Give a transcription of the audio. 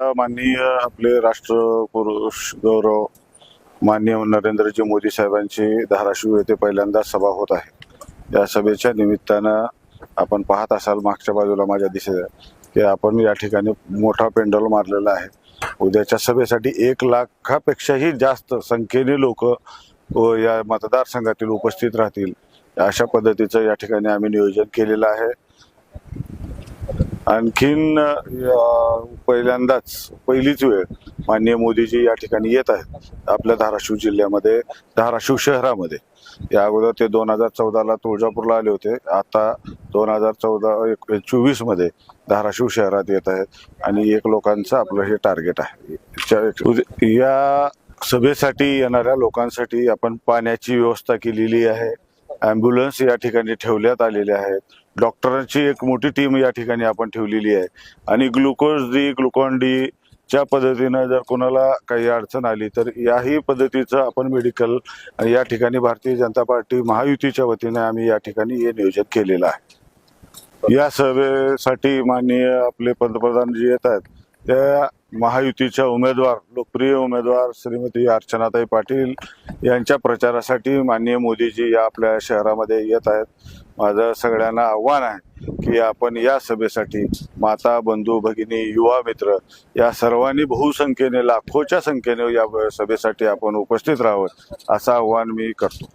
माननीय आपले राष्ट्रपुरुष गौरव माननीय नरेंद्रजी मोदी साहेबांची धाराशिव येथे पहिल्यांदा सभा होत आहे. या सभेच्या निमित्तानं आपण पाहत असाल मागच्या बाजूला माझ्या दिसत की आपण या ठिकाणी मोठा पेंडॉल मारलेला आहे. उद्याच्या सभेसाठी एक लाखापेक्षाही जास्त संख्येने लोक या मतदारसंघातील उपस्थित राहतील. अशा पद्धतीचं या ठिकाणी आम्ही नियोजन केलेलं आहे. आणखीन पहिल्यांदाच पहिलीच वेळ माननीय मोदीजी या ठिकाणी येत आहेत. आपल्या धाराशिव जिल्ह्यामध्ये धाराशिव शहरामध्ये. या अगोदर ते दोन हजार चौदाला तुळजापूरला आले होते. आता दोन हजार चौदा चोवीसमध्ये धाराशिव शहरात येत आहेत आणि एक लोकांचं आपलं हे टार्गेट आहे. च्या- या सभेसाठी येणाऱ्या लोकांसाठी आपण पाण्याची व्यवस्था केलेली आहे. ॲम्ब्युलन्स या ठिकाणी ठेवण्यात आलेले आहेत. डॉक्टरांची एक मोठी टीम या ठिकाणी आपण ठेवलेली आहे. आणि ग्लुकोज डी ग्लुकॉन डी च्या पद्धतीनं जर कोणाला काही अडचण आली तर याही पद्धतीचं आपण मेडिकल या ठिकाणी भारतीय जनता पार्टी महायुतीच्या वतीने आम्ही या ठिकाणी हे नियोजन केलेलं आहे. या सभेसाठी माननीय आपले पंतप्रधान जे येत आहेत त्या महायुतीच्या उमेदवार लोकप्रिय उमेदवार श्रीमती अर्चनाताई पाटील यांच्या प्रचारासाठी माननीय मोदीजी या आपल्या शहरामध्ये येत आहेत. माझं सगळ्यांना आव्हान आहे की आपण या सभेसाठी माता बंधू भगिनी युवा मित्र या सर्वांनी बहुसंख्येने लाखोच्या संख्येने या सभेसाठी आपण उपस्थित राहावं असं आव्हान मी करतो.